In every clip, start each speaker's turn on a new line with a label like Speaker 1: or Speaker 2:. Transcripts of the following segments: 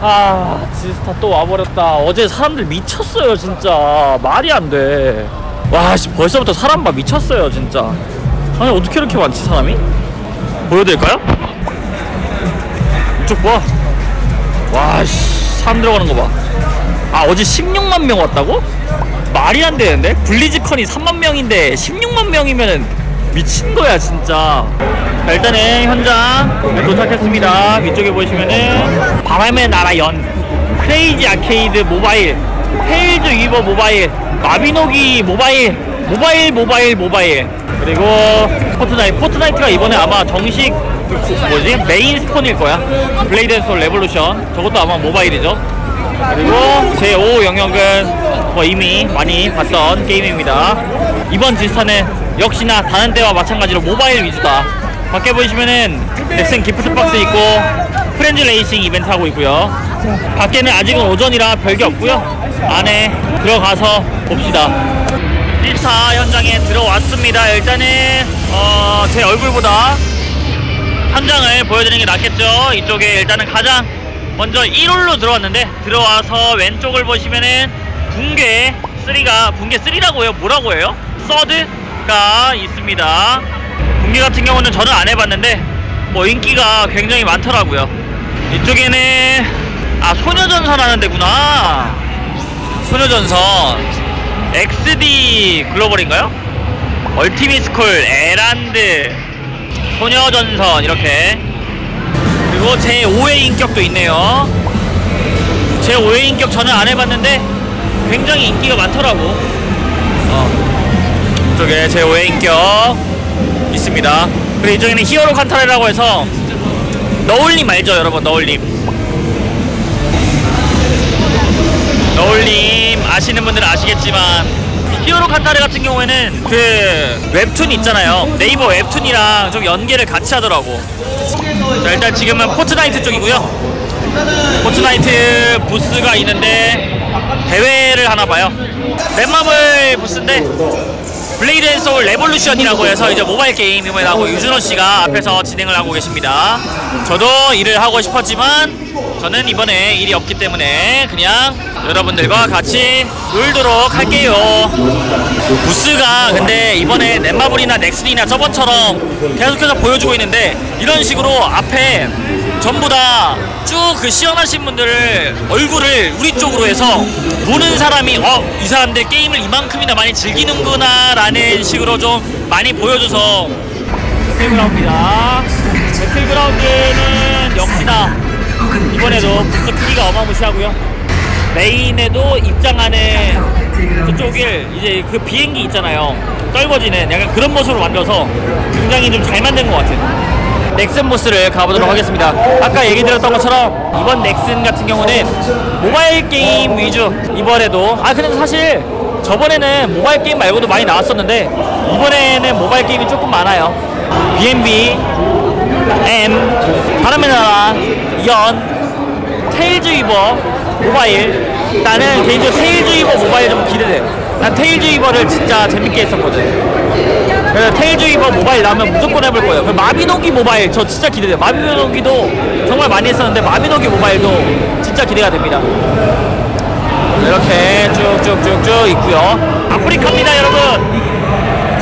Speaker 1: 아 지스타 또 와버렸다 어제 사람들 미쳤어요 진짜 말이 안돼와 씨, 벌써부터 사람 봐 미쳤어요 진짜 아니 어떻게 이렇게 많지 사람이? 보여드릴까요? 이쪽 봐 와씨 사람 들어가는 거봐아 어제 16만 명 왔다고? 말이 안 되는데? 블리즈컨이 3만 명인데 16만 명이면은 미친 거야 진짜. 자, 일단은 현장 도착했습니다. 위쪽에 보시면은 바람의 나라 연 크레이지 아케이드 모바일 테일즈 위버 모바일 마비노기 모바일 모바일 모바일 모바일 그리고 포트나이트 포트나이트가 이번에 아마 정식 그 뭐지? 메인 스폰일 거야. 블레이드 앤 솔 레볼루션 저것도 아마 모바일이죠. 그리고 제5 영역은 뭐 이미 많이 봤던 게임입니다. 이번 지스타는 역시나 다른 때와 마찬가지로 모바일 위주다. 밖에 보시면은 넥슨 기프트 박스 있고 프렌즈 레이싱 이벤트 하고 있고요. 밖에는 아직은 오전이라 별게 없고요. 안에 들어가서 봅시다. 1차 현장에 들어왔습니다. 일단은 어, 제 얼굴보다 현장을 보여드리는 게 낫겠죠. 이쪽에 일단은 가장 먼저 1홀로 들어왔는데 들어와서 왼쪽을 보시면은 붕괴 3가 붕괴 3라고 해요? 뭐라고 해요? 서드 가 있습니다. 붕괴 같은 경우는 저는 안 해봤는데 뭐 인기가 굉장히 많더라고요. 이쪽에는 아 소녀전선 하는 데구나. 소녀전선. XD 글로벌인가요? 얼티미스콜 에란드 소녀전선 이렇게. 그리고 제5의 인격도 있네요. 제5의 인격 저는 안 해봤는데 굉장히 인기가 많더라고 어. 이쪽에 제5의 인격 있습니다. 그리고 이쪽에는 히어로 칸타레라고 해서 너울님 알죠 여러분? 너울님. 너울님 아시는 분들은 아시겠지만 히어로 칸타레 같은 경우에는 그 웹툰 있잖아요. 네이버 웹툰이랑 좀 연계를 같이 하더라고. 자 일단 지금은 포트나이트 쪽이고요. 포트나이트 부스가 있는데 대회를 하나 봐요. 넷마블 부스인데 블레이드 앤 소울 레볼루션이라고 해서 이제 모바일 게임 이번에 나오고 유준호 씨가 앞에서 진행을 하고 계십니다. 저도 일을 하고 싶었지만 저는 이번에 일이 없기 때문에 그냥 여러분들과 같이 놀도록 할게요. 부스가 근데 이번에 넷마블이나 넥슨이나 저번처럼 계속해서 보여주고 있는데 이런 식으로 앞에 전부 다 쭉 그 시연하신 분들을 얼굴을 우리 쪽으로 해서 보는 사람이 어 이 사람들 게임을 이만큼이나 많이 즐기는구나 라는 식으로 좀 많이 보여줘서 배틀그라운드입니다. 배틀그라운드는 역시나 이번에도 부스 크기가 어마무시하고요. 메인에도 입장하는 그쪽을 이제 그 비행기 있잖아요. 떨궈지는 약간 그런 모습으로 만들어서 굉장히 좀 잘 만든 것 같아요. 넥슨 보스를 가보도록 하겠습니다. 아까 얘기 드렸던 것처럼 이번 넥슨 같은 경우는 모바일 게임 위주. 이번에도 아 근데 사실 저번에는 모바일 게임 말고도 많이 나왔었는데 이번에는 모바일 게임이 조금 많아요. B&B M 바람의 나라 연 테일즈 위버 모바일. 나는 개인적으로 테일즈 위버 모바일 좀 기대돼 난 테일즈 위버를 진짜 재밌게 했었거든. 그래서 테일즈 위버 모바일 나오면 무조건 해볼 거예요. 마비노기 모바일 저 진짜 기대돼요. 마비노기도 정말 많이 했었는데 마비노기 모바일도 진짜 기대가 됩니다. 이렇게 쭉쭉쭉쭉 있고요. 아프리카입니다 여러분.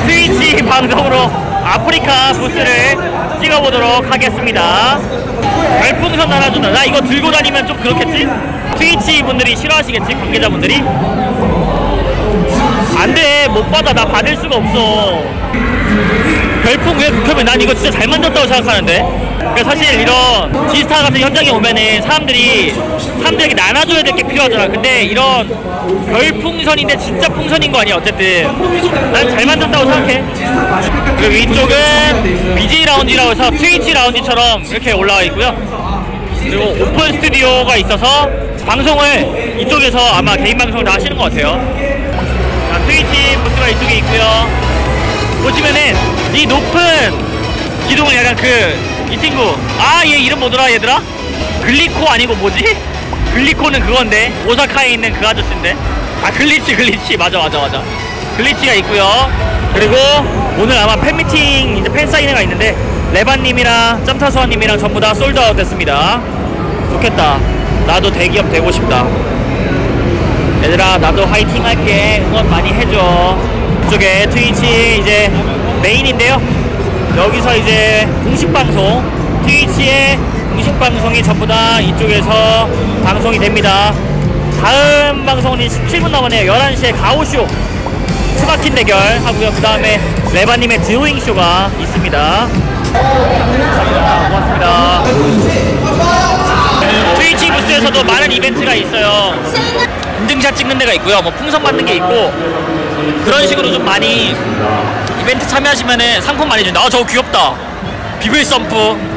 Speaker 1: 트위치 방송으로 아프리카 부스를 찍어보도록 하겠습니다. 별풍선 달아주는 나 이거 들고 다니면 좀 그렇겠지? 트위치 분들이 싫어하시겠지 관계자분들이? 안돼. 못 받아. 나 받을 수가 없어. 별풍 왜 그러면 난 이거 진짜 잘 만졌다고 생각하는데. 그러니까 사실 이런 지스타 같은 현장에 오면은 사람들이 사람들에게 나눠줘야 될 게 필요하잖아. 근데 이런 별풍선인데 진짜 풍선인 거 아니야 어쨌든. 난 잘 만졌다고 생각해. 그리고 위쪽은 BJ 라운지라고 해서 트위치 라운지처럼 이렇게 올라와 있고요 그리고 오픈 스튜디오가 있어서 방송을 이쪽에서 아마 개인 방송을 다 하시는 것 같아요. 자, 트위치 부스가 이쪽에 있고요. 보시면은 이 높은 기둥을 약간 그 이 친구. 아 얘 이름 뭐더라 얘들아? 글리코 아니고 뭐지? 글리코는 그건데. 오사카에 있는 그 아저씨인데. 아 글리치 글리치. 맞아 맞아 맞아. 글리치가 있고요. 그리고 오늘 아마 팬미팅 이제 팬 사인회가 있는데 레반님이랑 짬타수아님이랑 전부 다 솔드아웃 됐습니다. 좋겠다. 나도 대기업 되고 싶다. 얘들아 나도 화이팅 할게. 응원 많이 해줘. 이쪽에 트위치 이제 메인인데요. 여기서 이제 공식 방송 트위치의 공식 방송이 전부 다 이쪽에서 방송이 됩니다. 다음 방송은 17분 남았네요. 11시에 가오쇼 스마킨 대결 하고요. 그 다음에 레바님의 드로잉 쇼가 있습니다 고맙습니다 트위치 부스에서도 많은 이벤트가 있어요 인증샷 찍는 데가 있고요. 뭐 풍선 받는 게 있고 그런 식으로 좀 많이 이벤트 참여하시면은 상품 많이 준다. 아 저거 귀엽다. 비블 썸프